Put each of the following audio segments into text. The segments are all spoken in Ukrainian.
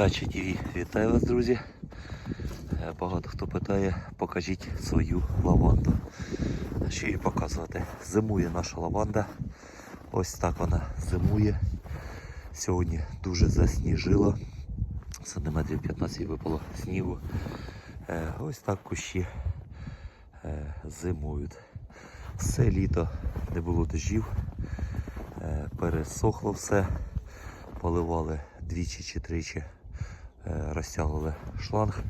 Дача ТВ. Вітаю вас, друзі. Е, Багато хто питає, покажіть свою лаванду. Що її показувати? Зимує наша лаванда. Ось так вона зимує. Сьогодні дуже засніжило. Сантиметрів 15 випало снігу. Е, Ось так кущі е, зимують. Все літо не було дождів, пересохло все, поливали двічі чи тричі, розтягували шланг.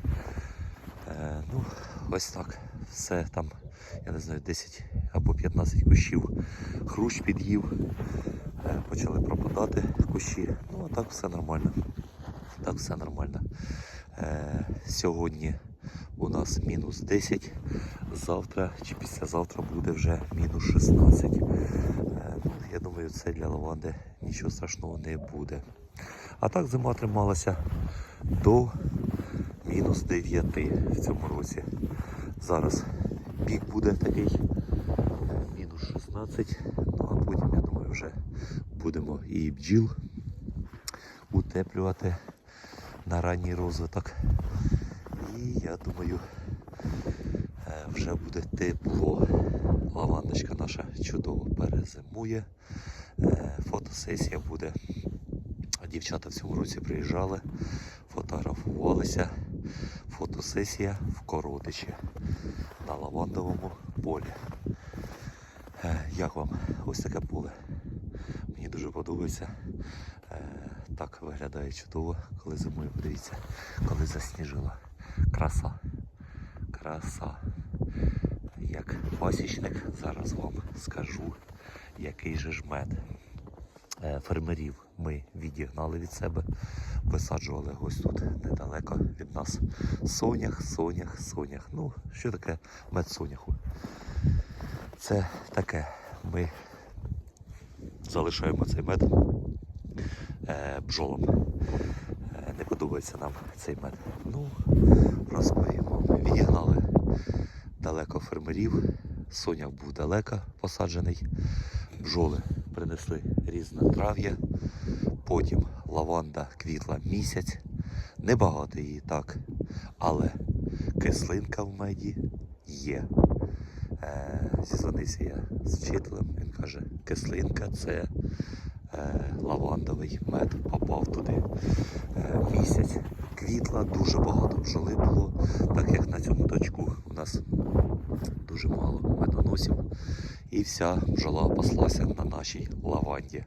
Е, Ну, ось так. Все там, я не знаю, 10 або 15 кущів хрущ під'їв, е, почали пропадати кущі. Ну, а так все нормально. Так все нормально. Е, Сьогодні у нас мінус 10, завтра чи післязавтра буде вже мінус 16. Е, ну, Я думаю, це для лаванди нічого страшного не буде. А так зима трималася до мінус 9 в цьому році. Зараз пік буде такий мінус 16, ну а потім, я думаю, вже будемо і бджіл утеплювати на ранній розвиток. І я думаю, е, вже буде тепло. Лавандочка наша чудово перезимує. Е, Фотосесія буде. Дівчата в цьому році приїжджали, фотографувалися. Фотосесія в Коротичі на лавандовому полі. Е, Як вам ось таке поле? Мені дуже подобається. Е, Так виглядає чудово, коли зимою подивіться, коли засніжило. Краса. Краса. Як пасічник, зараз вам скажу, який же ж мед. Е, Фермерів ми відігнали від себе, висаджували ось тут недалеко від нас сонях, сонях, сонях. Ну, що таке мед соняху? Це таке. Ми залишаємо цей мед е, бджолам. Е, не подобається нам цей мед. Ну, розповімо. Відігнали далеко фермерів. Сонях був далеко посаджений. Бджоли принесли різне трав'я. Потім лаванда квітла місяць. Небагато її так. Але кислинка в меді є. Е, зізвонився я з вчителем, він каже, кислинка це е, лавандовий мед попав туди. Е, місяць квітла, дуже багато бджоли було, так як на цьому точку у нас дуже мало медоносів. І вся бджола паслася на нашій лаванді.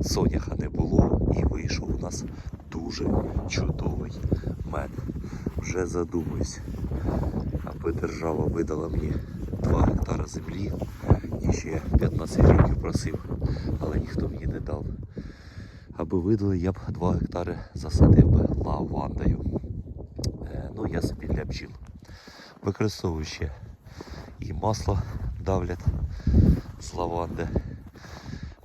Соняха не було і вийшов у нас дуже чудовий мед. Вже задумуюсь, аби держава видала мені 2 гектара землі. І ще 15 років просив, але ніхто мені не дав. Аби видали, я б 2 гектари засадив би лавандою. Е, ну, я собі для бджіл. Використовую ще і масло давлять з лаванди.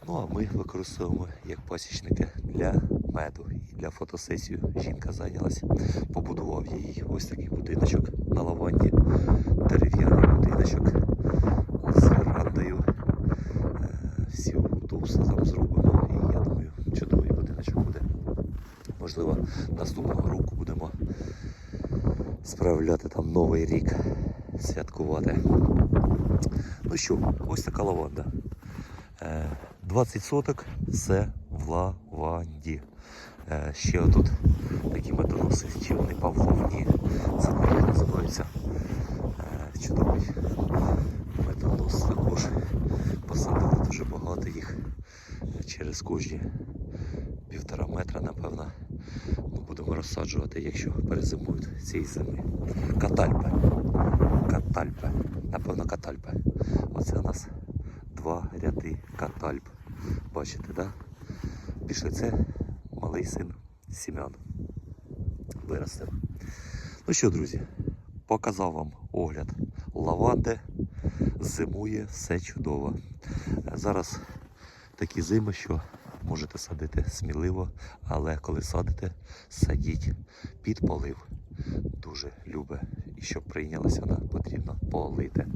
Ну а ми використовуємо як пасічники для меду і для фотосесії. Жінка зайнялася, побудував їй ось такий будиночок на лаванді, дерев'яний будиночок з верандою. Е, Всі удобства там зробимо. І я думаю, чудовий будиночок буде. Можливо, наступного року будемо справляти там новий рік, святкувати. Ну що, ось така лаванда. Е, 20 соток все в лаванді. Е, Ще отут такі медоноси, чи вони павловні, як називаються. Е, Чудовий медонос також. Посадили дуже багато їх е, через кожні півтора метра, напевно. Будемо розсаджувати, якщо перезимують цієї зими. Катальпе. Катальпе. Напевно, катальпе. Оце у нас два ряди катальп. Бачите, да? Пішли це малий син Сім'ян. Виростив. Ну що, друзі, показав вам огляд лаванди. Зимує все чудово. Зараз такі зими, що можете садити сміливо, але коли садите, садіть під полив. Дуже любе і щоб прийнялася вона, потрібно полити.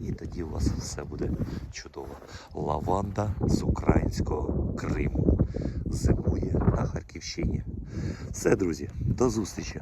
І тоді у вас все буде чудово. Лаванда з українського Криму зимує на Харківщині. Все, друзі, до зустрічі!